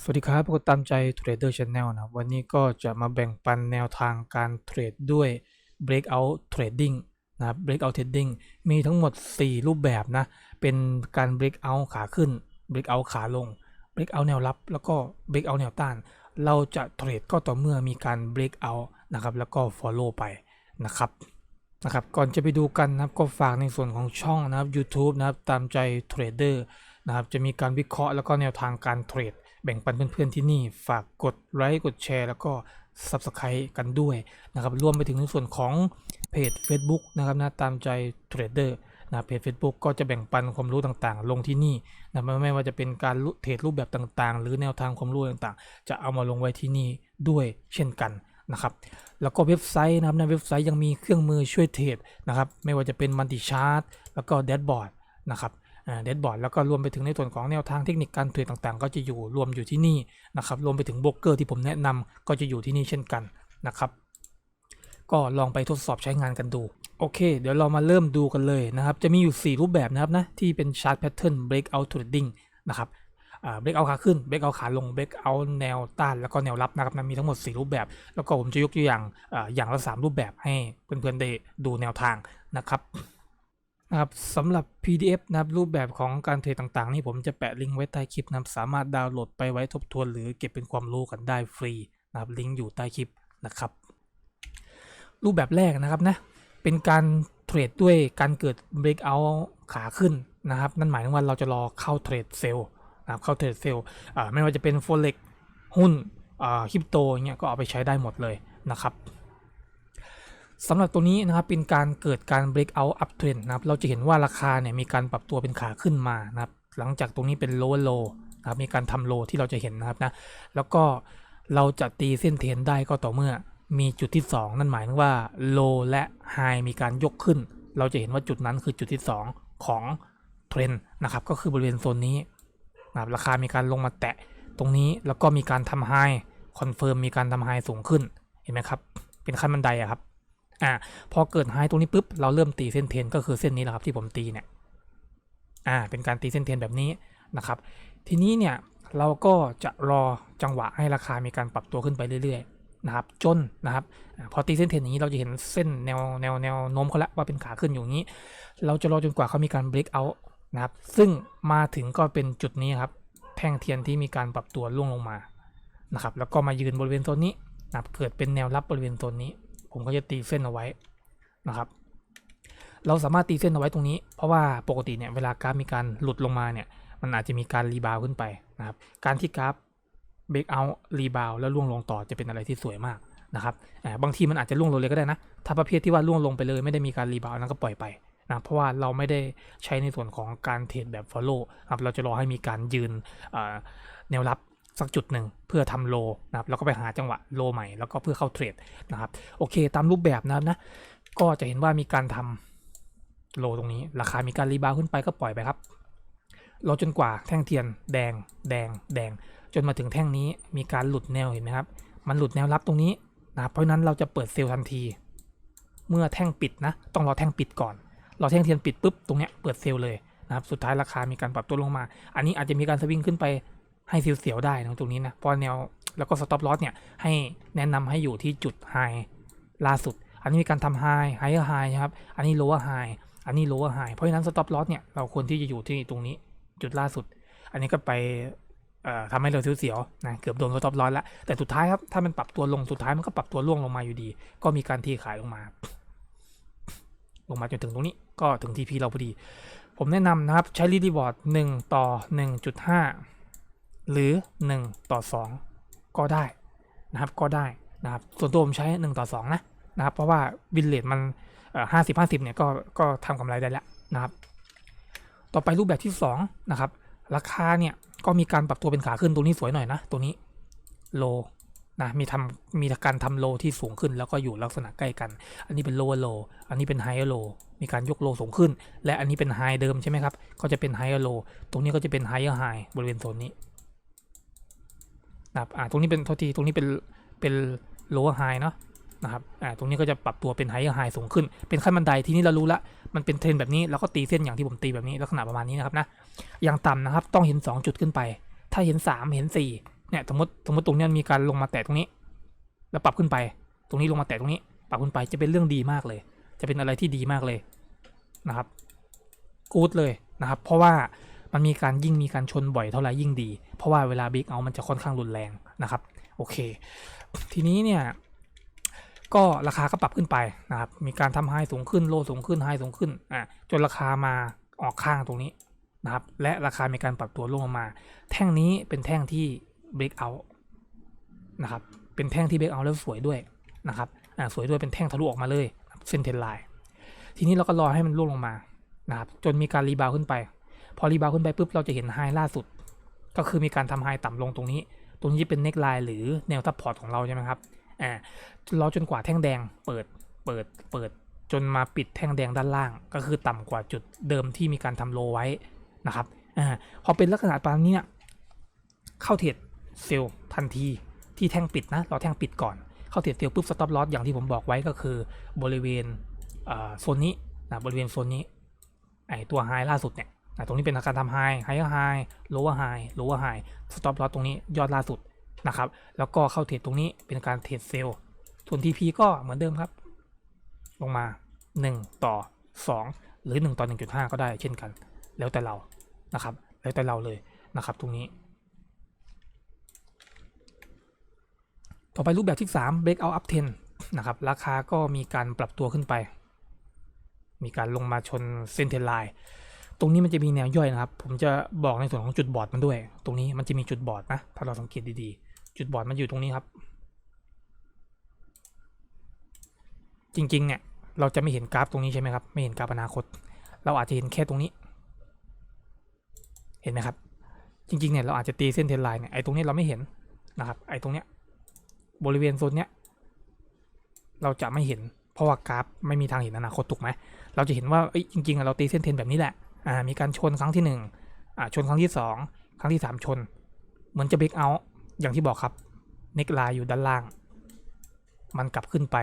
สวัสดีครับพวกเราตามใจเทรดเดอร์ช n แนลนะวันนี้ก็จะมาแบ่งปันแนวทางการเทรดด้วย breakout trading นะครับ breakout trading มีทั้งหมด 4 รูปแบบนะ เป็นการ breakout ขาขึ้น breakout ขาลง breakout แนวรับ แล้วก็ breakout แนวต้าน เราจะเทรดก็ต่อเมื่อมีการ breakout นะครับ แล้วก็ follow ไปนะครับนะครับก่อนจะไปดูกันนะครับก็ฝากในส่วนของช่องนะครับ YouTube นะครับตามใจเทรดเดอร์นะครับจะมีการวิเคราะห์แล้วก็แนวทางการเทรด แบ่งปันเพื่อนๆที่นี่ ฝากกดไลค์กดแชร์ แล้วก็ Subscribe กันด้วยนะครับรวมไปถึงในส่วนของเพจ Facebook นะครับนะตามใจเทรดเดอร์นะเพจ Facebook ก็จะแบ่งปันความรู้ต่างๆ ลงที่นี่นะไม่ไม่ว่าจะเป็นการเทรดรูปแบบต่างๆ หรือแนวทางความรู้ต่างๆ จะเอามาลงไว้ที่นี่ด้วยเช่นกันนะครับแล้วก็เว็บไซต์นะครับในเว็บไซต์ยังมีเครื่องมือช่วยเทรดนะครับไม่ว่าจะเป็นมัลติชาร์ตแล้วก็แดชบอร์ดนะครับ อ่าแดบอร์ดแล้วก็รวมไปถึงในส่วนของแนวทางเทคนิคการเทรดต่างๆ ก็จะอยู่รวมอยู่ที่นี่นะครับรวมไปถึงโบรกเกอร์ที่ผมแนะนำก็จะอยู่ที่นี่เช่นกันนะครับ ก็ลองไปทดสอบใช้งานกันดูโอเค เดี๋ยวเรามาเริ่มดูกันเลยนะครับ จะมีอยู่ 4 รูปแบบนะครับนะที่เป็นชาร์ตแพทเทิร์น breakout trading นะครับเบรกเอาขาขึ้นเบรกเอาขาลงเบรกเอาแนวต้านแล้วก็แนวรับนะครับนะมีทั้งหมด 4 รูปแบบ แล้วก็ผมจะยกตัวอย่างออย่างละ 3 รูปแบบให้เพื่อนๆได้ดูแนวทางนะครับ นะครับสำหรับ PDF นะครับรูปแบบของการเทรดต่างๆ นี่ผมจะแปะลิงก์ไว้ใต้คลิปนะครับสามารถดาวน์โหลดไปไว้ทบทวน หรือเก็บเป็นความรู้กันได้ฟรีนะครับลิงก์อยู่ใต้คลิปนะครับ รูปแบบแรกนะครับนะเป็นการเทรดด้วยการเกิด breakout ขาขึ้นนะครับ นั่นหมายถึงว่าเราจะรอเข้าเทรดเซลล์นะครับเข้าเทรดเซลล์ไม่ว่าจะเป็น forex หุ้นคริปโตเงี้ยก็เอาไปใช้ได้หมดเลยนะครับ สำหรับตัวนี้นะครับเป็นการเกิดการ breakout up trend นะครับเราจะเห็นว่าราคาเนี่ยมีการปรับตัวเป็นขาขึ้นมานะครับหลังจากตรงนี้เป็น low low นะครับมีการทำ low ที่เราจะเห็นนะครับนะแล้วก็เราจะตีเส้นเทรนได้ก็ต่อเมื่อมีจุดที่ 2 นั่นหมายถึงว่า low และ high มีการยกขึ้น เราจะเห็นว่าจุดนั้นคือจุดที่ 2 ของเทรนนะครับก็คือบริเวณโซนนี้นะครับราคามีการลงมาแตะตรงนี้แล้วก็มีการทำไฮคอนเฟิร์มมีการทำไฮสูงขึ้นเห็นไหมครับเป็นขั้นบันไดอะครับ อ่าพอเกิดไฮตรงนี้ปุ๊บเราเริ่มตีเส้นเทรนก็คือเส้นนี้แหละครับที่ผมตีเนี่ยอ่าเป็นการตีเส้นเทรนแบบนี้นะครับ ทีนี้เนี่ยเราก็จะรอจังหวะให้ราคามีการปรับตัวขึ้นไปเรื่อยๆนะครับจนนะครับพอตีเส้นเทรนอย่างนี้เราจะเห็นเส้นแนวแนวแนวโน้มเขาล้วว่าเป็นขาขึ้นอยู่อย่างนี้ เราจะรอจนกว่าเขามีการ break out นะครับซึ่งมาถึงก็เป็นจุดนี้ครับแท่งเทียนที่มีการปรับตัวล่วงลงมานะครับแล้วก็มายืนบริเวณโซนนี้นะครับเกิดเป็นแนวรับบริเวณโซนนี้ ผมก็จะตีเส้นเอาไว้นะครับ เราสามารถตีเส้นเอาไว้ตรงนี้ เพราะว่าปกติเนี่ยเวลากราฟมีการหลุดลงมาเนี่ย มันอาจจะมีการรีบาวขึ้นไปนะครับ การที่กราฟเบรกเอารีบาวแล้วล่วงลงต่อจะเป็นอะไรที่สวยมากนะครับอ่าบางทีมันอาจจะล่วงลงเลยก็ได้นะ ถ้าประเภทที่ว่าล่วงลงไปเลยไม่ได้มีการรีบาวนั้นก็ปล่อยไปนะ เพราะว่าเราไม่ได้ใช้ในส่วนของการเทรดแบบ follow ครับ เราจะรอให้มีการยืนแนวรับ สักจุดหนึ่งเพื่อทำโลนะครับแล้วก็ไปหาจังหวะโลใหม่แล้วก็เพื่อเข้าเทรดนะครับโอเค ตามรูปแบบนะครับนะก็จะเห็นว่ามีการทำโลตรงนี้ ราคามีการรีบาวขึ้นไปก็ปล่อยไปครับรอจนกว่าแท่งเทียนแดง แดง แดง จนมาถึงแท่งนี้มีการหลุดแนวเห็นไหมครับ มันหลุดแนวรับตรงนี้นะเพราะฉะนั้นเราจะเปิดเซลล์ทันที เมื่อแท่งปิดนะ ต้องรอแท่งปิดก่อนรอแท่งเทียนปิดปุ๊บตรงเนี้ยเปิดเซลล์เลยนะครับสุดท้ายราคามีการปรับตัวลงมา อันนี้อาจจะมีการสวิงขึ้นไป ให้เสียวๆได้ตรงนี้นะเพราะแนวแล้วก็สต็อปลอสเนี่ยให้แนะนำให้อยู่ที่จุดไฮล่าสุด อันนี้มีการทำไฮไฮเออร์ไฮนะครับอันนี้โลว์ไฮอันนี้โลว์ไฮเพราะฉะนั้นสต็อปลอสเนี่ยเราควรที่จะอยู่ที่ตรงนี้จุดล่าสุด อันนี้ก็ไปเอ่อทำให้เราเสียวๆนะเกือบโดนสต็อปลอสแล้วแต่สุดท้ายครับถ้ามันปรับตัวลงสุดท้ายมันก็ปรับตัวล่วงลงมาอยู่ดี ก็มีการทีขายลงมา ลงมาจนถึงตรงนี้ก็ถึง TP เราพอดี ผมแนะนำนะครับใช้รีดีบอร์ด1ต่อ 1.5 หรือ 1 ต่อ 2 ก็ได้นะครับก็ได้นะครับส่วนตัวผมใช้ 1 ต่อ 2 นะนะครับเพราะว่าวินเลทมันห้าสิบห้าสิบเนี่ยก็ก็ทำกำไรได้แล้วนะครับ ต่อไปรูปแบบที่2นะครับราคาเนี่ยก็มีการปรับตัวเป็นขาขึ้นตรงนี้สวยหน่อยนะ ตัวนี้โลนะมีทำมีการทำโลที่สูงขึ้น แล้วก็อยู่ลักษณะใกล้กัน อันนี้เป็น lower low อันนี้เป็น higher low มีการยกโลสูงขึ้น และอันนี้เป็น high เดิมใช่ไหมครับก็จะเป็น higher low ตรงนี้ก็จะเป็น higher high บริเวณโซนนี้ นะครับอ่าตรงนี้เป็นโทษทีตรงนี้เป็นเป็น lower high เนาะนะครับอ่าตรงนี้ก็จะปรับตัวเป็น higher high สูงขึ้น เป็นขั้นบันไดที่นี้เรารู้ละมันเป็นเทรนแบบนี้แล้วก็ตีเส้นอย่างที่ผมตีแบบนี้ลักษณะประมาณนี้นะครับนะอย่างต่ำนะครับต้องเห็น 2 จุดขึ้นไป ถ้าเห็น 3 เห็น 4 เนี่ยสมมติสมมติตรงนี้มีการลงมาแตะตรงนี้ แล้วปรับขึ้นไป ตรงนี้ลงมาแตะตรงนี้ ปรับขึ้นไปจะเป็นเรื่องดีมากเลย จะเป็นอะไรที่ดีมากเลยนะครับกู๊ดเลยนะครับ เพราะว่า มันมีการยิ่งมีการชนบ่อยเท่าไหร่ยิ่งดี เพราะว่าเวลาบิ๊กเอามันจะค่อนข้างรุนแรงนะครับ โอเค ทีนี้เนี่ยก็ราคาก็ปรับขึ้นไปนะครับ มีการทำไฮสูงขึ้นโลสูงขึ้นไฮสูงขึ้นอะจนราคามาออกข้างตรงนี้นะครับ และราคามีการปรับตัวลงมา แท่งนี้เป็นแท่งที่ break out นะครับ เป็นแท่งที่ break out แล้วสวยด้วยนะครับอ่าสวยด้วยเป็นแท่งทะลุออกมาเลยเส้นเทนไลน์ทีนี้เราก็รอให้มันร่วงลงมานะครับ จนมีการรีบาวขึ้นไป พอรีบาวขึ้นไปปุ๊บเราจะเห็นไฮล่าสุด ก็คือมีการทำไฮต่ำลงตรงนี้ ตรงนี้เป็นเน็กไลน์หรือแนวซัพพอร์ตของเราใช่ไหมครับอ่ารอจนกว่าแท่งแดงเปิดเปิดเปิดจนมาปิดแท่งแดงด้านล่าง ก็คือต่ำกว่าจุดเดิมที่มีการทำโลไว้นะครับอ่าพอเป็นลักษณะประมนี้เข้าเทรดเซลล์ทันทีที่แท่งปิดนะเราแท่งปิดก่อนเข้าเทรดเซลล์ปุ๊บสต็อปลอสอย่างที่ผมบอกไว้ก็คือบริเวณอ่าโซนนี้นะบริเวณโซนนี้ไอตัวไฮล่าสุดเนี่ย ตรงนี้เป็นการทำไฮไฮไฮโลว์ไฮโลว์ไฮสต็อปลอสตรงนี้ยอดล่าสุดนะครับ แล้วก็เข้าเทรดตรงนี้เป็นการเทรดเซลล์ส่วน TP ก็เหมือนเดิมครับ ลงมา 1 ต่อ 2 หรือ 1 ต่อ 1.5 ก็ได้เช่นกัน แล้วแต่เรานะครับ แล้วแต่เราเลยนะครับ ตรงนี้ ต่อไปรูปแบบที่ 3 breakout up 10นะครับ ราคาก็มีการปรับตัวขึ้นไป มีการลงมาชนเส้นเทนไลน์ ตรงนี้มันจะมีแนวย่อยนะครับ ผมจะบอกในส่วนของจุดบอดมันด้วย ตรงนี้มันจะมีจุดบอดนะ ถ้าเราสังเกตดีๆ จุดบอดมันอยู่ตรงนี้ครับ จริงๆเนี่ยเราจะไม่เห็นกราฟตรงนี้ใช่ไหมครับ ไม่เห็นกราฟอนาคต เราอาจจะเห็นแค่ตรงนี้ เห็นไหมครับ จริงๆเนี่ยเราอาจจะตีเส้นเทนไลน์เนี่ยไอ้ตรงนี้เราไม่เห็นนะครับ ไอ้ตรงเนี้ยบริเวณโซนเนี้ยเราจะไม่เห็น เพราะว่ากราฟไม่มีทางเห็นอนาคตถูกไหม เราจะเห็นว่าเอ้ยจริงๆเราตีเส้นเทนแบบนี้แหละ อ่ามีการชนครั้งที่หนึ่งอ่าชนครั้งที่สองครั้งที่สามชน เหมือนจะเบรกเอาอย่างที่บอกครับเน็กไลน์อยู่ด้านล่าง มันกลับขึ้นไป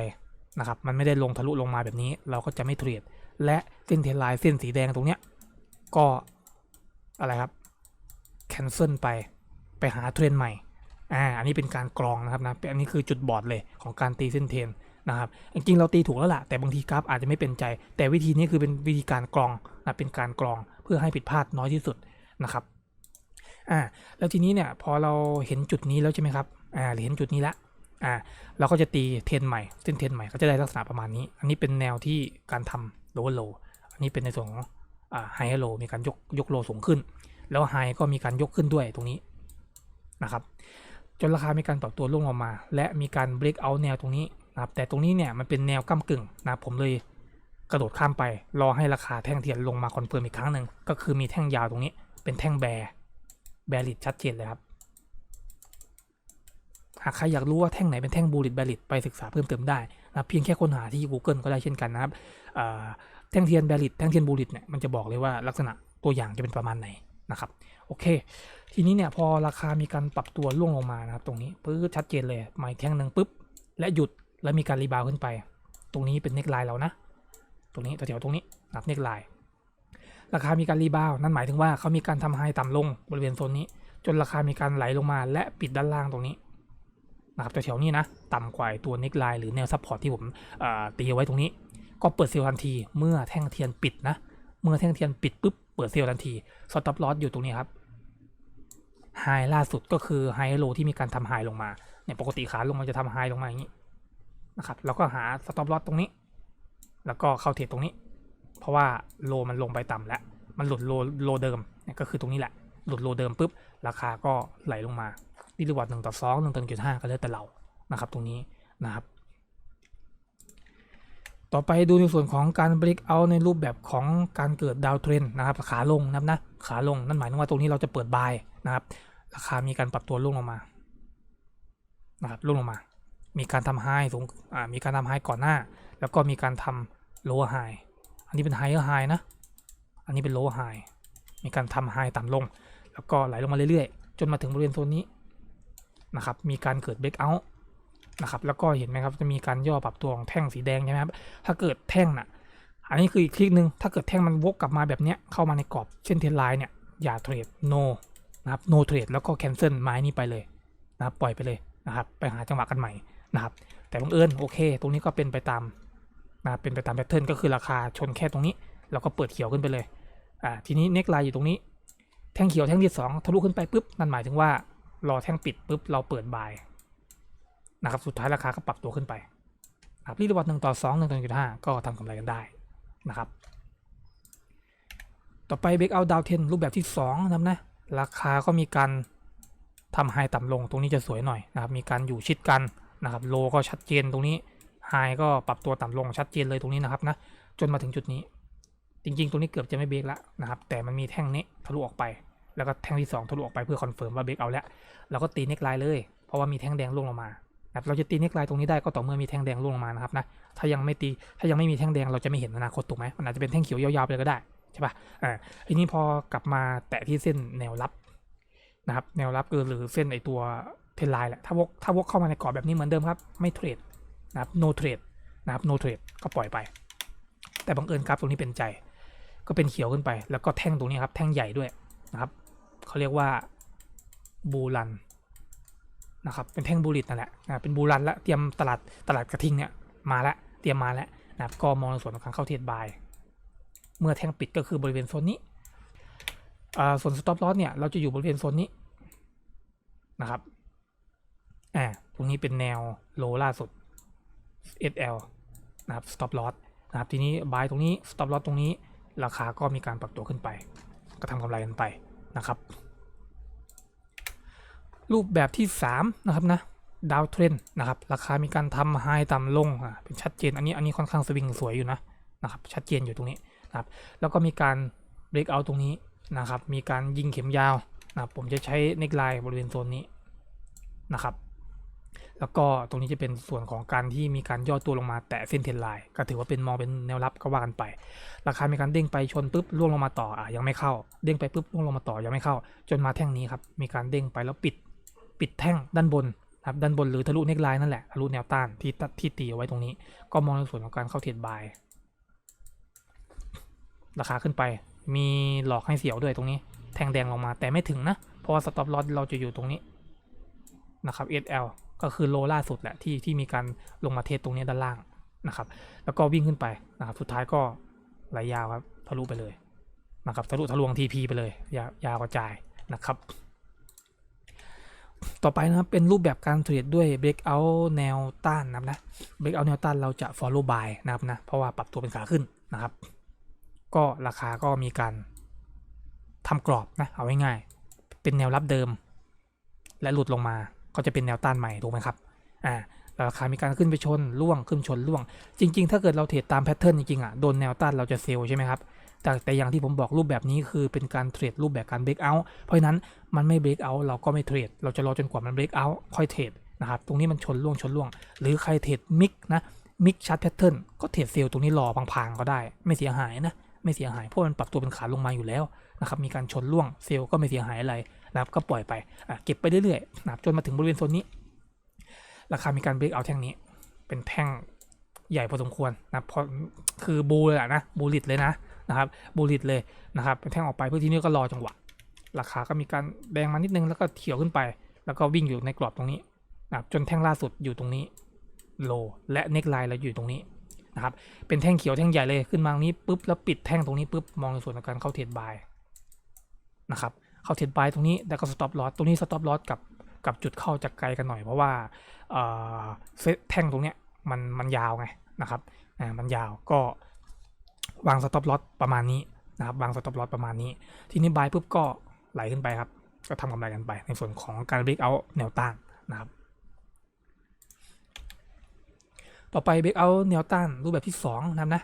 นะครับ มันไม่ได้ลงทะลุลงมาแบบนี้ เราก็จะไม่เทรด และเส้นเทนไลน์เส้นสีแดงตรงเนี้ย ก็อะไรครับ แคนเซิลไป ไปหาเทรนใหม่ อ่า อันนี้เป็นการกรองนะครับนะ อันนี้คือจุดบอดเลยของการตีเส้นเทน นะครับจริงเราตีถูกแล้วล่ะแต่บางทีกราฟอาจจะไม่เป็นใจ แต่วิธีนี้คือเป็นวิธีการกรองนะเป็นการกรองเพื่อให้ผิดพลาดน้อยที่สุดนะครับอ่าแล้วทีนี้เนี่ยพอเราเห็นจุดนี้แล้วใช่ไหมครับอ่าเห็นจุดนี้ล้วอ่าเราก็จะตีเทนใหม่เส้นเทนใหม่ก็จะได้ลักษณะประมาณนี้ อันนี้เป็นแนวที่การทำ lower low อันนี้เป็นในส่วนของอ่า high low มีการยกยกโลสูงขึ้น แล้ว high ก็มีการยกขึ้นด้วยตรงนี้นะครับจนราคามีการปรับตัวลงออกมา และมีการ break out แนวตรงนี้ นะครับแต่ตรงนี้เนี่ยมันเป็นแนวก้ากึ่งนะผมเลยกระโดดข้ามไป รอให้ราคาแท่งเทียนลงมาคอนเฟิร์มอีกครั้งหนึ่งก็คือมีแท่งยาวตรงนี้ เป็นแท่งแบร์แบริดชัดเจนเลยครับหากใครอยากรู้ว่าแท่งไหนเป็นแท่งบูริตแบริดไปศึกษาเพิ่มเติมได้นะเพียงแค่ค้นหาที่ Google ก็ได้เช่นกันนะครับแท่งเทียนแบริดแท่งเทียนบูริตเนี่ยมันจะบอกเลยว่าลักษณะตัวอย่างจะเป็นประมาณไหนนะครับโอเค ทีนี้เนี่ยพอราคามีการปรับตัวล่วงลงมานะครับตรงนี้ปื้ดชัดเจนเลยมาอีกแท่งหนึ่งปุ๊บและหยุด แล้วมีการรีบาวขึ้นไป ตรงนี้เป็นเน็กไลน์เรานะ ตรงนี้แถวๆตรงนี้นับเน็กไลน์ราคามีการรีบาวนั่นหมายถึงว่าเขามีการทำไฮต่ำลงบริเวณโซนนี้ จนราคามีการไหลลงมา และปิดด้านล่างตรงนี้นะครับแถวๆนี้นะ ต่ำกว่าตัวเน็กไลน์หรือแนวซัพพอร์ตที่ผมตีไว้ตรงนี้ ก็เปิดเซลล์ทันทีเมื่อแท่งเทียนปิดนะ เมื่อแท่งเทียนปิดปุ๊บเปิดเซลล์ทันทีสต็อปลอสอยู่ตรงนี้ครับไฮล่าสุดก็คือไฮโลที่มีการทำไฮลงมาเนี่ยปกติขาลงมันจะทำไฮลงมาอย่างนี้ นะครับแล้วก็หาสต็อปลอสตรงนี้ แล้วก็เข้าเทรดตรงนี้ เพราะว่าโลมันลงไปต่ำแล้ว มันหลุดโลโลเดิมเนี่ยก็คือตรงนี้แหละ หลุดโลเดิมปุ๊บ ราคาก็ไหลลงมาที่รีวอร์ดหนึ่งต่อสองหนึ่งต่อจุดห้าก็แล้วแต่เรานะครับตรงนี้นะครับ ต่อไปดูในส่วนของการ break out ในรูปแบบของการเกิดดาวเทรนนะครับขาลงนะนะขาลงนั่นหมายถึงว่าตรงนี้เราจะเปิดบายนะครับ ราคามีการปรับตัวลงลงมานะครับลงลงมา มีการทำไฮสูงอ่ามีการทำไฮก่อนหน้า แล้วก็มีการทำ lower high อันนี้เป็น higher high นะ อันนี้เป็น lower high มีการทำ high ต่ำลง แล้วก็ไหลลงมาเรื่อยๆ จนมาถึงบริเวณโซนนี้นะครับ มีการเกิด break out นะครับ แล้วก็เห็นไหมครับ จะมีการย่อปรับตัวของแท่งสีแดงใช่ไหมครับ ถ้าเกิดแท่งน่ะ อันนี้คืออีกคลิกหนึ่งถ้าเกิดแท่งมันวกกลับมาแบบเนี้ย เข้ามาในกรอบเช่นเทนไลน์เนี่ย อย่าเทรด no นะครับ no trade แล้วก็ cancel ไม้นี้ไปเลยนะครับ ปล่อยไปเลยนะครับ ไปหาจังหวะกันใหม่ นะครับ แต่บังเอิญโอเค ตรงนี้ก็เป็นไปตามนะเป็นไปตามแพทเทิร์นก็คือราคาชนแค่ตรงนี้เราก็เปิดเขียวขึ้นไปเลยอ่าทีนี้เน็กไลน์อยู่ตรงนี้ แท่งเขียวแท่งที่สองทะลุขึ้นไปปุ๊บนั่นหมายถึงว่ารอแท่งปิดปุ๊บเราเปิดบายนะครับสุดท้ายราคาก็ปรับตัวขึ้นไปครับรีดวัดหนึ่งต่อสองหนึ่งต่อจุดห้าก็ทำกำไรกันได้นะครับ ต่อไปเบรกเอาดาวเทนรูปแบบที่2นะนะราคาก็มีการทำไฮต่ำลงตรงนี้จะสวยหน่อยนะครับมีการอยู่ชิดกัน นะครับโลก็ชัดเจนตรงนี้ไฮก็ปรับตัวต่ำลงชัดเจนเลยตรงนี้นะครับนะจนมาถึงจุดนี้ จริงๆ ตรงนี้เกือบจะไม่เบรกแล้วนะครับแต่มันมีแท่งนี้ทะลุออกไป แล้วก็แท่งที่ 2 ทะลุออกไปเพื่อคอนเฟิร์มว่าเบรกเอาแล้วเราก็ตีเน็กไลน์เลย เพราะว่ามีแท่งแดงร่วงลงมานะเราจะตีเน็กไลน์ตรงนี้ได้ก็ต่อเมื่อมีแท่งแดงร่วงลงมานะครับนะถ้ายังไม่ตีถ้ายังไม่มีแท่งแดงเราจะไม่เห็นอนาคตถูกไหมมันอาจจะเป็นแท่งเขียวยาวๆไปเลยก็ได้ใช่ป่ะอ่าทีนี้พอกลับมาแตะที่เส้นแนวรับนะครับแนวรับคือหรือเส้นไอตัว เทนไลน์แหละถ้าวกถ้าวกเข้ามาในกรอบแบบนี้เหมือนเดิมครับ ไม่เทรดนะครับ no trade นะครับ no trade ก็ปล่อยไป แต่บังเอิญกราฟตรงนี้เป็นใจ ก็เป็นเขียวขึ้นไป แล้วก็แท่งตรงนี้ครับ แท่งใหญ่ด้วยนะครับเขาเรียกว่าบูรันนะครับ เป็นแท่งบูริตนั่นแหละนะเป็นบูรันแล้วเตรียมตลาดตลาดกระทิงเนี่ยมาแล้วเตรียมมาแล้วนะครับ ก็มองในส่วนของการเข้าเทรดบาย เมื่อแท่งปิดก็คือบริเวณโซนนี้อ่าส่วนสต็อปลอสเนี่ยเราจะอยู่บริเวณโซนนี้นะครับ อ่าตรงนี้เป็นแนวโลล่าสุด SL นะครับ stop loss นะครับทีนี้ buy ตรงนี้ stop loss ตรงนี้ ราคาก็มีการปรับตัวขึ้นไป ก็ทำกำไรกันไปนะครับ รูปแบบที่ 3 นะครับนะดาวเทรนนะครับ ราคามีการทำไฮต่ำลงอ่าเป็นชัดเจน อันนี้อันนี้ค่อนข้างสวิงสวยอยู่นะนะครับชัดเจนอยู่ตรงนี้นะครับแล้วก็มีการ break out ตรงนี้นะครับ มีการยิงเข็มยาวนะครับผมจะใช้เน็กไลน์บริเวณโซนนี้นะครับ แล้วก็ตรงนี้จะเป็นส่วนของการที่มีการย่อตัวลงมาแตะเส้นเทรนไลน์ก็ถือว่าเป็นมองเป็นแนวรับก็ว่ากันไป ราคามีการเด้งไปชนปุ๊บล่วงลงมาต่ออะยังไม่เข้า เด้งไปปุ๊บล่วงลงมาต่อยังไม่เข้า จนมาแท่งนี้ครับมีการเด้งไปแล้วปิดปิดแท่งด้านบนครับด้านบนหรือทะลุเน็กไลน์นั่นแหละทะลุแนวต้านที่ตัดที่ตีเอาไว้ตรงนี้ ก็มองในส่วนของการเข้าเทรดบายราคาขึ้นไป มีหลอกให้เสียวด้วยตรงนี้ แทงแดงลงมาแต่ไม่ถึงนะเพราะว่าสต็อปลอสเราจะอยู่ตรงนี้นะครับ SL ก็คือโลล่าสุดแหละที่ที่มีการลงมาเทสตรงนี้ด้านล่างนะครับ แล้วก็วิ่งขึ้นไปนะครับ สุดท้ายก็ไหลยาวครับทะลุไปเลยนะครับทะลุทะลวง TP ไปเลยยาวยาวกระจายนะครับ ต่อไปนะครับเป็นรูปแบบการเทรดด้วย breakout แนวต้านนะครับนะ breakout แนวต้านเราจะ follow buy นะครับนะเพราะว่าปรับตัวเป็นขาขึ้นนะครับ ก็ราคาก็มีการทำกรอบนะเอาง่ายๆเป็นแนวรับเดิม และหลุดลงมา ก็จะเป็นแนวต้านใหม่ถูกไหมครับอ่าราคามีการขึ้นไปชนล่วงขึ้นชนล่วง จริง ๆ ถ้าเกิดเราเทรดตามแพทเทิร์นจริงๆอะโดนแนวต้านเราจะเซลล์ใช่ไหมครับแต่แต่อย่างที่ผมบอกรูปแบบนี้คือเป็นการเทรดรูปแบบการเบรกเอาท์เพราะฉะนั้นมันไม่เบรกเอาท์เราก็ไม่เทรดเราจะรอจนกว่ามันเบรกเอาท์ค่อยเทรดนะครับตรงนี้มันชนล่วงชนล่วง หรือใครเทรดมิกนะมิกชาร์ตแพทเทิร์นก็เทรดเซลล์ตรงนี้รอพังๆก็ได้ ไม่เสียหายนะไม่เสียหายเพราะมันปรับตัวเป็นขาลงมาอยู่แล้วนะครับมีการชนล่วงเซลล์ก็ไม่เสียหายอะไร นะครับก็ปล่อยไปเก็บไปเรื่อยๆนะครับจนมาถึงบริเวณโซนนี้ ราคามีการเบรกเอาแท่งนี้ เป็นแท่งใหญ่พอสมควรนะพราะคือบูเลยนะบูลิตเลยนะนะครับบูลิตเลยนะครับเป็นแท่งออกไปเพื่อที่นี่ก็รอจังหวะ ราคาก็มีการแดงมานิดนึงแล้วก็เขียวขึ้นไป แล้วก็วิ่งอยู่ในกรอบตรงนี้นะครับจนแท่งล่าสุดอยู่ตรงนี้โลและเน็กไลน์เราอยู่ตรงนี้นะครับเป็นแท่งเขียวแท่งใหญ่เลยขึ้นมาตรงนี้ปุ๊บแล้วปิดแท่งตรงนี้ปุ๊บมองในส่วนของการเข้าเทรดบายนะครับ เข้าเทรดบายตรงนี้แล้วก็สต็อปลอสตรงนี้สต็อปลอสกับกับจุดเข้าจากไกลกันหน่อยเพราะว่าเออแท่งตรงเนี้ยมันมันยาวไงนะครับอ่ามันยาวก็วางสต็อปลอสประมาณนี้นะครับวางสต็อปลอสประมาณนี้ ทีนี้บายปุ๊บก็ไหลขึ้นไปครับ ก็ทำกำไรกันไป ในส่วนของการเบรกเอาแนวต้านนะครับ ต่อไปเบรกเอาแนวต้านรูปแบบที่2นะครับนะ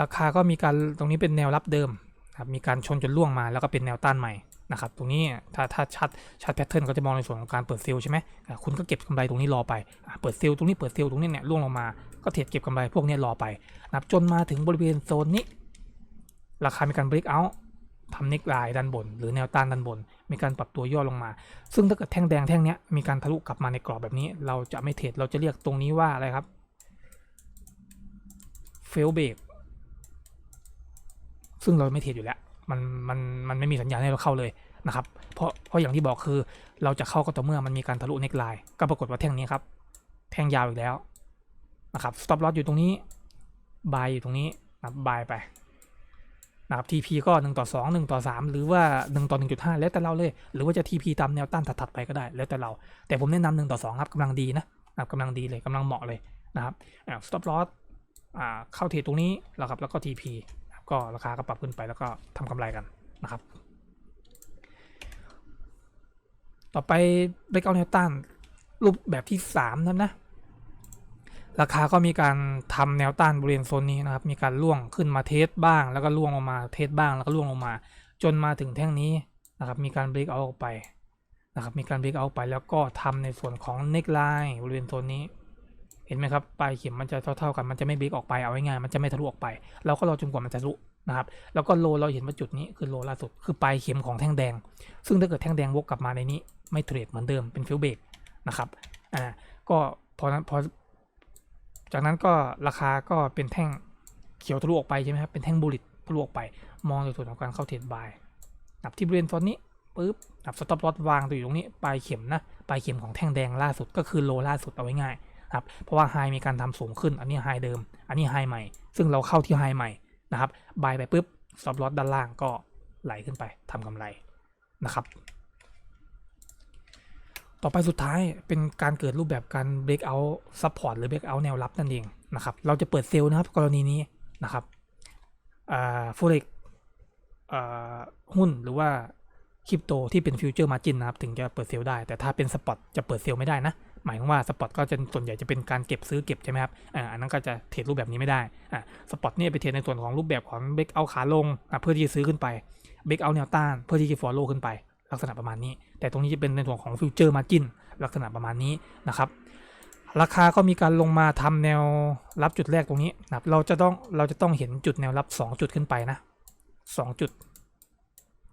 ราคาก็มีการตรงนี้เป็นแนวรับเดิมครับมีการชนจนล่วงมาแล้วก็เป็นแนวต้านใหม่ นะครับตรงนี้ถ้าถ้าชัดชัดแพทเทิร์นก็จะมองในส่วนของการเปิดเซลล์ใช่ไหมคุณก็เก็บกำไรตรงนี้รอไปเปิดเซลล์ตรงนี้เปิดเซลล์ตรงนี้เนี่ยล่วงลงมาก็เทรดเก็บกำไรพวกนี้รอไปนับจนมาถึงบริเวณโซนนี้ ราคามีการเบรกเอาทำเน็กไลน์ด้านบน หรือแนวต้านด้านบน มีการปรับตัวย่อลงมา ซึ่งถ้าเกิดแท่งแดงแท่งนี้มีการทะลุกลับมาในกรอบแบบนี้ เราจะไม่เทรดเราจะเรียกตรงนี้ว่าอะไรครับเฟลเบรกซึ่งเราไม่เทรดอยู่แล้ว มันมันมันไม่มีสัญญาณให้เราเข้าเลยนะครับ เพราะเพราะอย่างที่บอกคือเราจะเข้าก็ต่อเมื่อมันมีการทะลุเน็กไลน์ก็ปรากฏว่าแท่งนี้ครับ แท่งยาวอีกแล้วนะครับ stop loss อยู่ตรงนี้ buy อยู่ตรงนี้นะครับ buy ไปนะครับ TP ก็ 1 ต่อ 2 1 ต่อ 3 หรือว่า 1 ต่อ 1.5 แล้วแต่เราเลย หรือว่าจะ TP ตามแนวต้านถัดๆไปก็ได้ แล้วแต่เรา แต่ผมแนะนำ1ต่อ 2 ครับกำลังดีนะนะครับกำลังดีเลยกำลังเหมาะเลยนะครับอ่า stop loss อ่าเข้าเทรดตรงนี้แล้วครับ แล้วก็ TP ก็ราคาก็ปรับขึ้นไปแล้วก็ทำกำไรกันนะครับ ต่อไปเบรกเอาแนวต้านรูปแบบที่3นะครับนะราคาก็มีการทำแนวต้านบริเวณโซนนี้นะครับ มีการล่วงขึ้นมาเทสบ้าง แล้วก็ล่วงลงมาเทสบ้าง แล้วก็ล่วงลงมา จนมาถึงแท่งนี้นะครับ มีการเบรกเอาออกไปนะครับ มีการเบรกเอาไป แล้วก็ทำในส่วนของเน็กไลน์บริเวณโซนนี้ เห็นไหมครับปลายเข็มมันจะเท่าๆกันมันจะไม่เบรกออกไปเอาง่ายๆมันจะไม่ทะลุออกไป เราก็รอจนกว่ามันจะทะลุนะครับแล้วก็โลเราเห็นว่าจุดนี้คือโลล่าสุดคือปลายเข็มของแท่งแดง ซึ่งถ้าเกิดแท่งแดงวกกลับมาในนี้ไม่เทรดเหมือนเดิมเป็นฟิลเบรกนะครับอ่าก็พอนั้นพอจากนั้นก็ราคาก็เป็นแท่งเขียวทะลุออกไปใช่ไหมครับเป็นแท่งบูลิตทะลุออกไป มองในส่วนของการเข้าเทรดบายนับที่บริเวณตอนนี้ปุ๊บนับสต็อปลอตวางตัวอยู่ตรงนี้ปลายเข็มนะปลายเข็มของแท่งแดงล่าสุดก็คือโลล่าสุดเอาไว้ง่าย นะครับเพราะว่าไฮมีการทำสูงขึ้น อันนี้ไฮเดิม อันนี้ไฮใหม่ ซึ่งเราเข้าที่ไฮใหม่นะครับบายไปปุ๊บสต็อปลอตด้านล่างก็ไหลขึ้นไปทำกำไรนะครับ ต่อไปสุดท้ายเป็นการเกิดรูปแบบการ break out support หรือ break out แนวรับนั่นเองนะครับ เราจะเปิดเซลล์นะครับกรณีนี้นะครับอ่า forex อ่าหุ้นหรือว่าคริปโตที่เป็นฟิวเจอร์มาจินนะครับ ถึงจะเปิดเซลล์ได้ แต่ถ้าเป็นสปอตจะเปิดเซลล์ไม่ได้นะ หมายถึงว่าสปอตก็จะส่วนใหญ่จะเป็นการเก็บซื้อเก็บใช่ไหมครับอ่าอันนั้นก็จะเทรดรูปแบบนี้ไม่ได้อ่าสปอตเนี่ยไปเทรดในส่วนของรูปแบบของ break out ขาลงอ่าเพื่อที่จะซื้อขึ้นไป break out แนวต้านเพื่อที่จะ follow ขึ้นไป ลักษณะประมาณนี้ แต่ตรงนี้จะเป็นในส่วนของฟิวเจอร์มาจินลักษณะประมาณนี้นะครับราคาก็มีการลงมาทำแนวรับจุดแรกตรงนี้นะครับเราจะต้องเราจะต้องเห็นจุดแนวรับ 2 จุดขึ้นไปนะ 2 จุด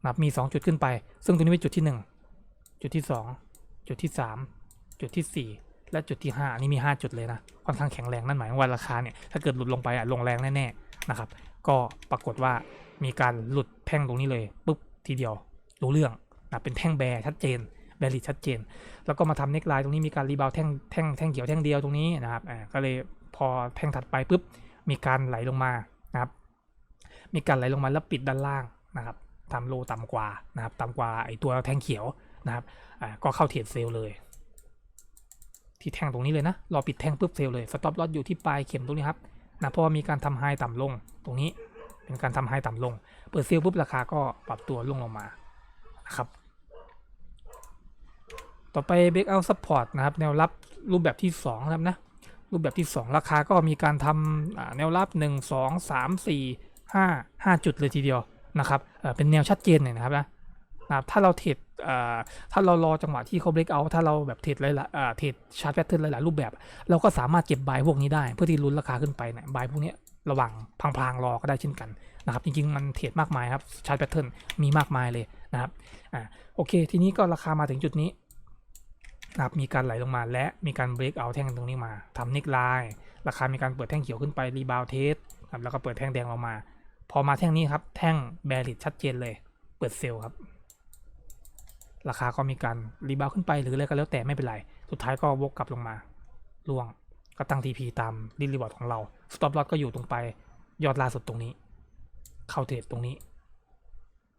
นะครับมี 2 จุดขึ้นไป ซึ่งตรงนี้เป็นจุดที่ 1 จุดที่ 2 จุดที่ 3 จุดทีสี่ 4 และจุดที่5อันนี้มี 5 จุดเลยนะค่อนข้างแข็งแรงนั่นหมายว่าราคาเนี่ยถ้าเกิดหลุดลงไปอะลงแรงแน่ๆนะครับ ก็ปรากฏว่ามีการหลุดแท่งตรงนี้เลยปุ๊บทีเดียวรู้เรื่องนะเป็นแท่งแบร์ชัดเจนแบริชัดเจน แล้วก็มาทำเน็กไลน์ตรงนี้มีการรีบาวแท่งแท่งแท่งเขียวแท่งเดียวตรงนี้นะครับอ่าก็เลยพอแท่งถัดไปปุ๊บมีการไหลลงมานะครับ มีการไหลลงมาแล้วปิดด้านล่างนะครับทำโลต่ำกว่านะครับต่ำกว่าไอตัวแท่งเขียวนะครับอ่าก็เข้าเทรดเซลเลย ที่แท่งตรงนี้เลยนะ รอปิดแท่งปุ๊บเซลเลยสต็อปลอสอยู่ที่ปลายเข็มตรงนี้ครับนะเพราะว่ามีการทำไฮต่ำลงตรงนี้เป็นการทำไฮต่ำลง เปิดเซลปุ๊บราคาก็ปรับตัวลงลงมานะครับต่อไป breakout support นะครับ แนวรับรูปแบบที่2นะครับนะรูปแบบที่ 2 ราคาก็มีการทำแนวรับ 1 2 3 4 5 5 จุดเลยทีเดียวนะครับเป็นแนวชัดเจนเลยนะครับนะนะถ้าเราเทรด ถ้าเรารอจังหวะที่เขา break out ถ้าเราแบบเทรดหลายๆเทรดชาร์ตแพทเทิร์นหลายๆรูปแบบ เราก็สามารถเก็บบายพวกนี้ได้ เพื่อที่ลุ้นราคาขึ้นไปเนี่ยบายพวกนี้ระว่างพลางๆรอก็ได้เช่นกันนะครับจริงๆ มันเทรดมากมายครับชาร์ตแพทเทิร์นมีมากมายเลยนะครับอ่าโอเค ทีนี้ก็ราคามาถึงจุดนี้นะครับมีการไหลลงมาและมีการเบรกเอาแท่งตรงนี้มาทำนิกไลน์ราคามีการเปิดแท่งเขียวขึ้นไปรีบาวเทสครับแล้วก็เปิดแท่งแดงลงมา พอมาแท่งนี้ครับแท่งแบริดชัดเจนเลย เปิดเซลล์ครับ ราคาก็มีการรีบาวขึ้นไปหรืออะไรก็แล้วแต่ไม่เป็นไร สุดท้ายก็วกกลับลงมาล่วงก็ตั้ง TP ตามรีรีบอร์ดของเราสต็อปลอสก็อยู่ตรงไปยอดล่าสุดตรงนี้ เข้าเทรดตรงนี้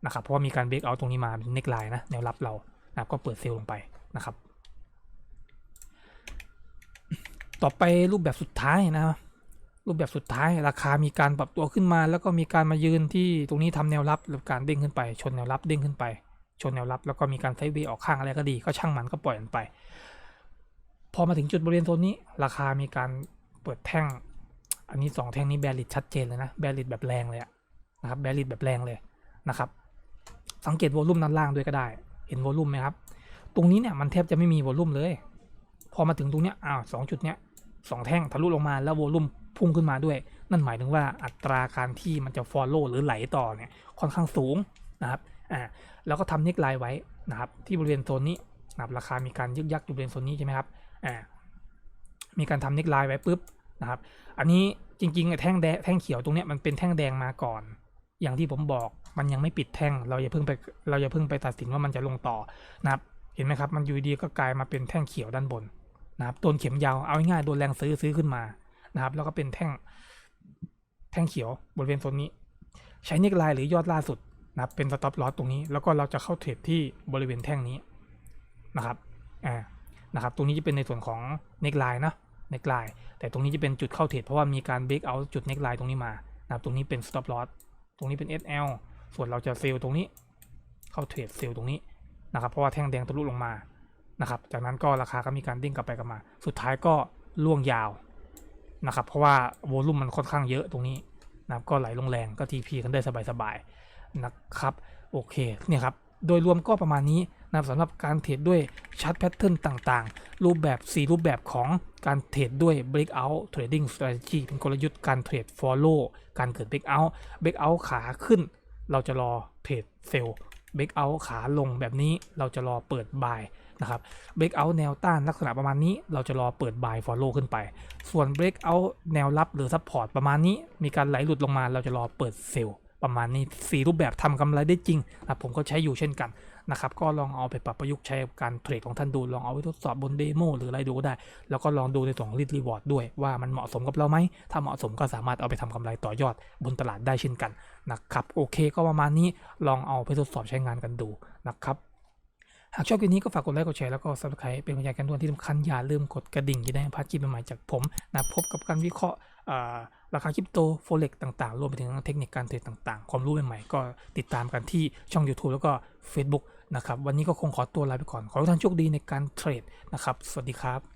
นะครับเพราะว่ามีการเบรกเอาตรงนี้มาเป็นเน็กไลน์นะแนวรับเรานะก็เปิดเซลล์ลงไปนะครับ ต่อไปรูปแบบสุดท้ายนะรูปแบบสุดท้ายราคามีการปรับตัวขึ้นมา แล้วก็มีการมายืนที่ตรงนี้ทำแนวรับแล้วการเด้งขึ้นไป ชนแนวรับเด้งขึ้นไป ชนแนวรับ แล้วก็มีการไซด์เวย์ออกข้างอะไรก็ดี ก็ช่างมันก็ปล่อยมันไป พอมาถึงจุดบริเวณโซนนี้ ราคามีการเปิดแท่ง อันนี้สองแท่งนี้แบริดชัดเจนเลยนะแบริดแบบแรงเลยนะครับแบริดแบบแรงเลยนะครับ สังเกตวอลุ่มด้านล่างด้วยก็ได้ เห็นวอลุ่มไหมครับ ตรงนี้เนี่ยมันแทบจะไม่มีวอลุ่มเลย พอมาถึงตรงเนี้ยอ้าวสองจุดเนี้ยสองแท่งทะลุลงมาแล้วโวลุ่มพุ่งขึ้นมาด้วย นั่นหมายถึงว่าอัตราการที่มันจะ follow หรือไหลต่อเนี่ยค่อนข้างสูงนะครับ อ่าแล้วก็ทำเน็กไลน์ไว้นะครับที่บริเวณโซนนี้นะครับราคามีการยึกยักอยู่บริเวณโซนนี้ใช่ไหมครับอ่ามีการทำเน็กไลน์ไว้ปุ๊บนะครับอันนี้จริงๆแท่งแดงแท่งเขียวตรงเนี้ยมันเป็นแท่งแดงมาก่อน อย่างที่ผมบอกมันยังไม่ปิดแท่ง เราอย่าเพิ่งไปเราอย่าเพิ่งไปตัดสินว่ามันจะลงต่อนะครับเห็นไหมครับมันอยู่ดีก็กลายมาเป็นแท่งเขียวด้านบนนะครับโดนเข็มยาวเอาง่ายๆโดนแรงซื้อซื้อขึ้นมานะครับ แล้วก็เป็นแท่งแท่งเขียวบริเวณโซนนี้ ใช้เนกไลน์หรือยอดล่าสุด นะครับเป็นสต็อปลอสตรงนี้ แล้วก็เราจะเข้าเทรดที่บริเวณแท่งนี้นะครับอ่านะครับ ตรงนี้จะเป็นในส่วนของเนกไลน์นะเนกไลน์แต่ตรงนี้จะเป็นจุดเข้าเทรดเพราะว่ามีการเบรกเอาจุดเนกไลน์ตรงนี้มานะครับตรงนี้เป็นสต็อปลอสตรงนี้เป็น SL ส่วนเราจะเซลล์ตรงนี้ เข้าเทรดเซลล์ตรงนี้นะครับ เพราะว่าแท่งแดงทะลุลงมานะครับ จากนั้นก็ราคาก็มีการดิ้งกลับไปกลับมา สุดท้ายก็ล่วงยาวนะครับ เพราะว่าโวลุ่มมันค่อนข้างเยอะตรงนี้นะครับก็ไหลลงแรงก็ TP กันได้สบายๆ นะครับโอเคเนี่ยครับโดยรวมก็ประมาณนี้นะครับสำหรับการเทรดด้วยชัดแพทเทิร์นต่างๆ รูปแบบ 4 รูปแบบของการเทรดด้วย breakout trading strategy เป็นกลยุทธ์การเทรด follow การเกิด breakout breakout ขาขึ้น เราจะรอเทรดเซลล์ breakout ขาลงแบบนี้เราจะรอเปิด buy นะครับ breakout แนวต้านลักษณะประมาณนี้ เราจะรอเปิด buy follow ขึ้นไป ส่วน breakout แนวรับหรือ support ประมาณนี้ มีการไหลหลุดลงมาเราจะรอเปิดเซลล์ ประมาณนี้ 4 รูปแบบทำกำไรได้จริงนะผมก็ใช้อยู่เช่นกันนะครับก็ลองเอาไปปรับประยุกต์ใช้การเทรดของท่านดู ลองเอาไปทดสอบบนเดโมหรืออะไรดูก็ได้ แล้วก็ลองดูในส่วนของรีดรีวอร์ดด้วยว่ามันเหมาะสมกับเราไหม ถ้าเหมาะสมก็สามารถเอาไปทำกำไรต่อยอดบนตลาดได้เช่นกันนะครับโอเคก็ประมาณนี้ลองเอาไปทดสอบใช้งานกันดูนะครับหากชอบคลิปนี้ก็ฝากกดไลค์กดแชร์แล้วก็ subscribe เป็นกำลังใจกันด้วยที่สำคัญอย่าลืมกดกระดิ่งจะได้ไม่พลาดคลิปใหม่ๆจากผมนะพบกับการวิเคราะห์ ราคาคริปโตโฟเล็กต่างๆ รวมไปถึงเทคนิคการเทรดต่างๆ ความรู้ใหม่ๆ ก็ติดตามกันที่ช่อง YouTube แล้วก็ Facebook นะครับ วันนี้ก็คงขอตัวลาไปก่อน ขอให้ทุกท่านโชคดีในการเทรดนะครับ สวัสดีครับ